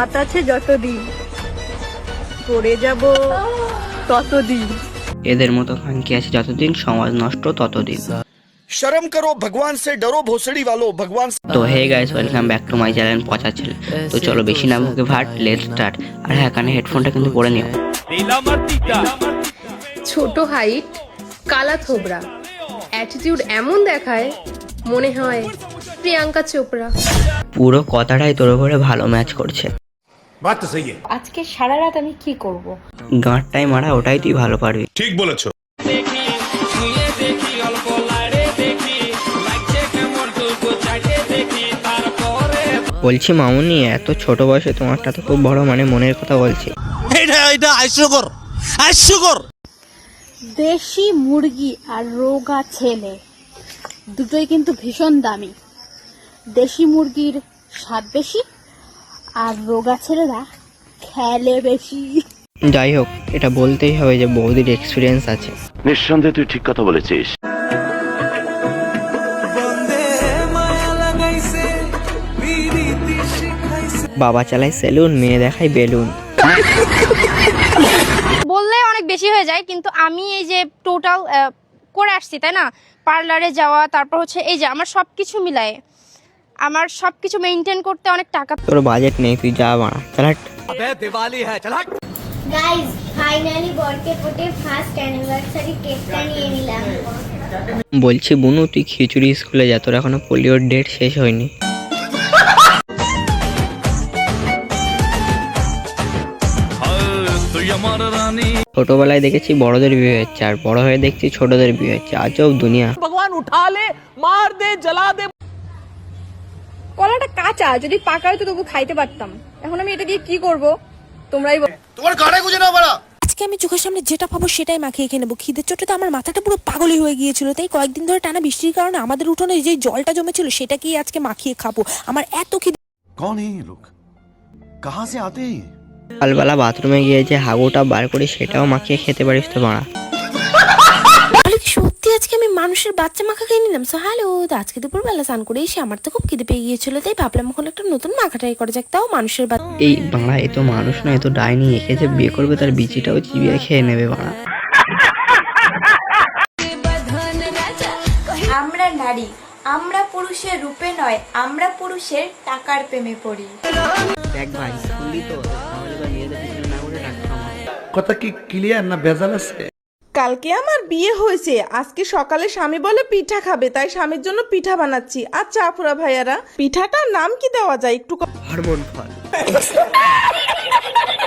হাত আছে যতদিন। পড়ে যাব ততদিন। এদের মতো ফাঁকি আছে যতদিন সমাজ নষ্ট ততদিন। শরম করো ভগবান সে ডরো ভোসড়ি वालो ভগবান তো hey guys welcome back to my channel পচা ছেলে। তো চলো বেশি না ভুকে ভাট লেট স্টার্ট আর হ্যাঁ কানে হেডফোনটা কিন্তু পরে নিও। ছোট হাইট কালা থোবরা। অ্যাটিটিউড এমন দেখায় মনে হয় প্রিয়াঙ্কা চোপড়া। পুরো কথাটাই তোর উপরে ভালো ম্যাচ করছে। আজকে সারা রাত আমি কি করব? গাঁটটাই মারা ওটাই তুই ভালো পারবি। ঠিক বলেছ। বলছি মামুনি এত ছোট বয়সে তোমারটা তো খুব বড় মানে মনের কথা বলছি। দেশি মুরগি আর রোগা ছেলে দুটোই কিন্তু ভীষণ দামি। দেশি মুরগির স্বাদ বেশি আর রোগা ছেলেরা খেলে বেশি। যাই হোক এটা বলতেই হবে যে বৌদির এক্সপিরিয়েন্স আছে। নিঃসন্দেহে তুই ঠিক কথা বলেছিস। বাবা চালায় সেলুন মেয়ে দেখায় বেলুন। বললে অনেক বেশি হয়ে যায় কিন্তু আমি এই যে টোটাল করে আসছি তাই না? পার্লারে যাওয়া তারপর হচ্ছে এই যে আমার সব কিছু মিলায়। আমার সব কিছু মেনটেন করতে অনেক টাকা তোর বাজেট নেই তুই যা মারা চালাট গাইজ ফাইনালি বরকে ফোটে ফার্স্ট অ্যানিভার্সারি কেকটা নিয়ে নিলাম। বলছি বুনু তুই খিচুড়ি স্কুলে যা তোর এখনও পোলিওর ডেট শেষ হয়নি। ছোটবেলায় দেখেছি বড়দের বিয়ে হচ্ছে আর বড় হয়ে দেখছি ছোটদের বিয়ে হচ্ছে। আজব দুনিয়া। কলাটা কাঁচা যদি পাকা হতো তবু খাইতে পারতাম। এখন আমি এটা দিয়ে কি করব? তোমরাই তোমার গাড়ে গুজে না বাড়া। আমি চোখের সামনে যেটা পাবো সেটাই মাখিয়ে খেয়ে নেব। খিদের চোটে তো আমার মাথাটা পুরো পাগলই হয়ে গিয়েছিল। তাই কয়েকদিন ধরে টানা বৃষ্টির কারণে আমাদের উঠোনে যে জলটা জমেছিল সেটাকেই আজকে মাখিয়ে খাব। আমার এত খিদে কন লোক? কাহা আতে বাথরুমে গিয়ে যে হাগুটা বার করে সেটাও মাখিয়ে খেতে পারিস তো মারা মানুষের বাচ্চা মাখা খেয়ে নিলাম। সো হ্যালো তো আজকে দুপুরবেলা স্নান করে এসে আমার তো খুব খিদে পেয়ে গিয়েছিল তাই ভাবলাম এখন একটা নতুন মাখা ট্রাই করা যাক। তাও মানুষের বাচ্চা এই বাংলা এ তো মানুষ নয় এ তো ডাইনি একে যে বিয়ে করবে তার বিচিটাও চিবিয়ে খেয়ে নেবে বাড়া। আমরা নারী আমরা পুরুষের রূপে নয় আমরা পুরুষের টাকার প্রেমে পড়ি। দেখ ভাই শুনলি তো না কথা কি ক্লিয়ার না ভেজাল আছে? কালকে আমার বিয়ে হয়েছে। আজকে সকালে স্বামী বলে পিঠা খাবে তাই স্বামীর জন্য পিঠা বানাচ্ছি। আচ্ছা আপুরা ভাইয়ারা পিঠাটার নাম কি দেওয়া যায় একটু হরমোন ফল